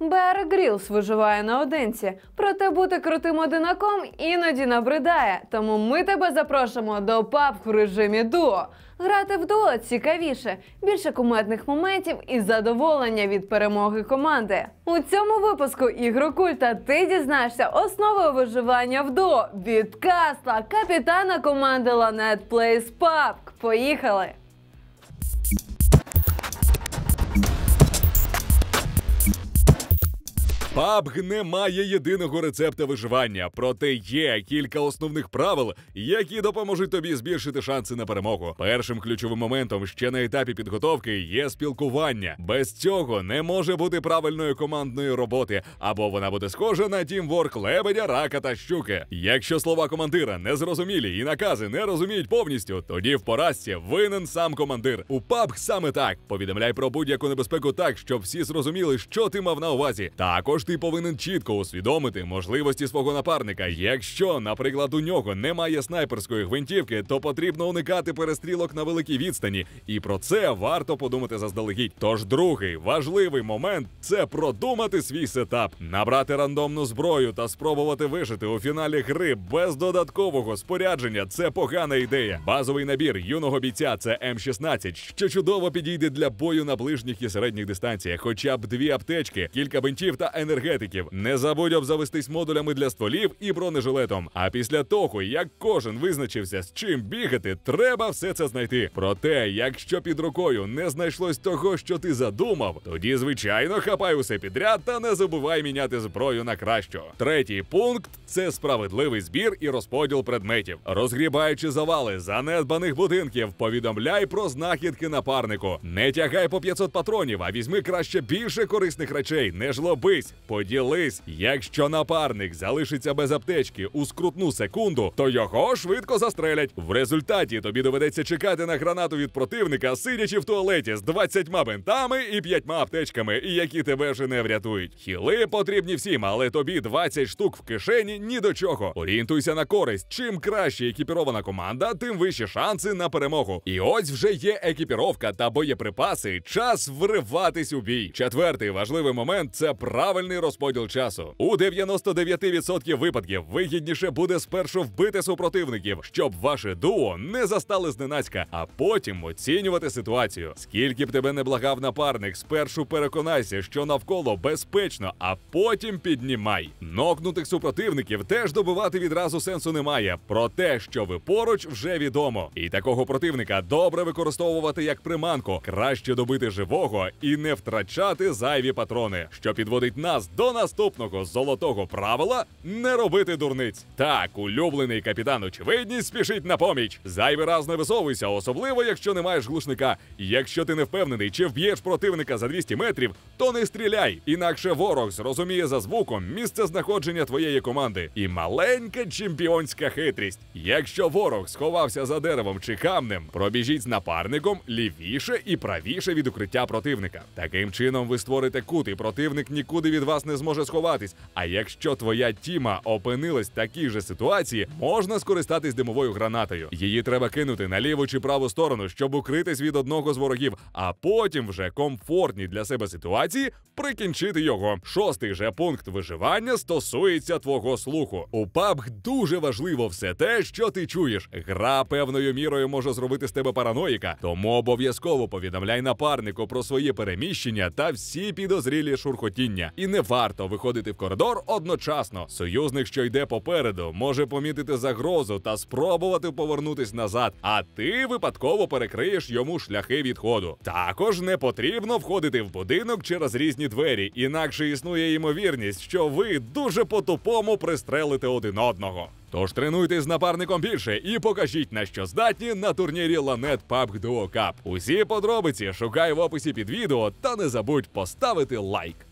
Беар Грілс виживає наодинці, проте бути крутим одинаком іноді набридає. Тому ми тебе запрошуємо до паб в режимі дуо. Грати в дуо цікавіше, більше кумедних моментів і задоволення від перемоги команди. У цьому випуску ігрокульта ти дізнаєшся основи виживання в дуо від Касла, капітана команди Lanet Plays PUBG. Поїхали! PUBG не має єдиного рецепта виживання, проте є кілька основних правил, які допоможуть тобі збільшити шанси на перемогу. Першим ключовим моментом ще на етапі підготовки є спілкування. Без цього не може бути правильної командної роботи, або вона буде схожа на тімворк лебедя, рака та щуки. Якщо слова командира не зрозумілі і накази не розуміють повністю, тоді в поразці винен сам командир. У PUBG саме так повідомляй про будь-яку небезпеку так, щоб всі зрозуміли, що ти мав на увазі. Також ти повинен чітко усвідомити можливості свого напарника. Якщо, наприклад, у нього немає снайперської гвинтівки, то потрібно уникати перестрілок на великій відстані, і про це варто подумати заздалегідь. Тож другий важливий момент це продумати свій сетап, набрати рандомну зброю та спробувати вижити у фіналі гри без додаткового спорядження. Це погана ідея. Базовий набір юного бійця це М16, що чудово підійде для бою на ближніх і середніх дистанціях, хоча б дві аптечки, кілька бинтів та енергетиків. Не забудь обзавестись модулями для стволів і бронежилетом. А після того, як кожен визначився з чим бігати, треба все це знайти. Проте, якщо під рукою не знайшлось того, що ти задумав, тоді звичайно хапай усе підряд та не забувай міняти зброю на кращу. Третій пункт це справедливий збір і розподіл предметів. Розгрібаючи завали занедбаних будинків, повідомляй про знахідки напарнику. Не тягай по 500 патронів, а візьми краще більше корисних речей. Не жлобись, поділись. Якщо напарник залишиться без аптечки у скрутну секунду, то його швидко застрелять. В результаті тобі доведеться чекати на гранату від противника, сидячи в туалеті з 20 бинтами і 5 аптечками, які тебе вже не врятують. Хіли потрібні всім, але тобі 20 штук в кишені ні до чого. Орієнтуйся на користь. Чим краще екіпірована команда, тим вищі шанси на перемогу. І ось вже є екіпіровка та боєприпаси. Час вриватись у бій. Четвертий важливий момент це правильний розподіл часу. У 99% випадків вигідніше буде спершу вбити супротивників, щоб ваше дуо не застали зненацька, а потім оцінювати ситуацію. Скільки б тебе не благав напарник, спершу переконайся, що навколо безпечно, а потім піднімай. Нокнутих супротивників теж добивати відразу сенсу немає. Про те, що ви поруч, вже відомо. І такого противника добре використовувати як приманку, краще добити живого і не втрачати зайві патрони, що підводить нас до наступного золотого правила не робити дурниць. Так, улюблений капітан очевидність спішить на поміч. Зайвий раз не висовуйся, особливо якщо не маєш глушника. Якщо ти не впевнений, чи вб'єш противника за 200 метрів, то не стріляй. Інакше ворог зрозуміє за звуком місце знаходження твоєї команди. І маленька чемпіонська хитрість. Якщо ворог сховався за деревом чи камнем, пробіжіть з напарником лівіше і правіше від укриття противника. Таким чином ви створите кут, і противник нікуди від вас не зможе сховатись. А якщо твоя тіма опинилась в такій же ситуації, можна скористатись димовою гранатою. Її треба кинути на ліву чи праву сторону, щоб укритись від одного з ворогів, а потім вже комфортні для себе ситуації прикінчити його. Шостий же пункт виживання стосується твого слуху. У PUBG дуже важливо все те, що ти чуєш. Гра певною мірою може зробити з тебе параноїка, тому обов'язково повідомляй напарнику про своє переміщення та всі підозрілі шурхотіння. І не варто виходити в коридор одночасно. Союзник, що йде попереду, може помітити загрозу та спробувати повернутись назад, а ти випадково перекриєш йому шляхи відходу. Також не потрібно входити в будинок через різні двері, інакше існує ймовірність, що ви дуже по-тупому пристрелите один одного. Тож тренуйтесь з напарником більше і покажіть на що здатні на турнірі Lanet PUBG Duo Cup. Усі подробиці шукай в описі під відео та не забудь поставити лайк.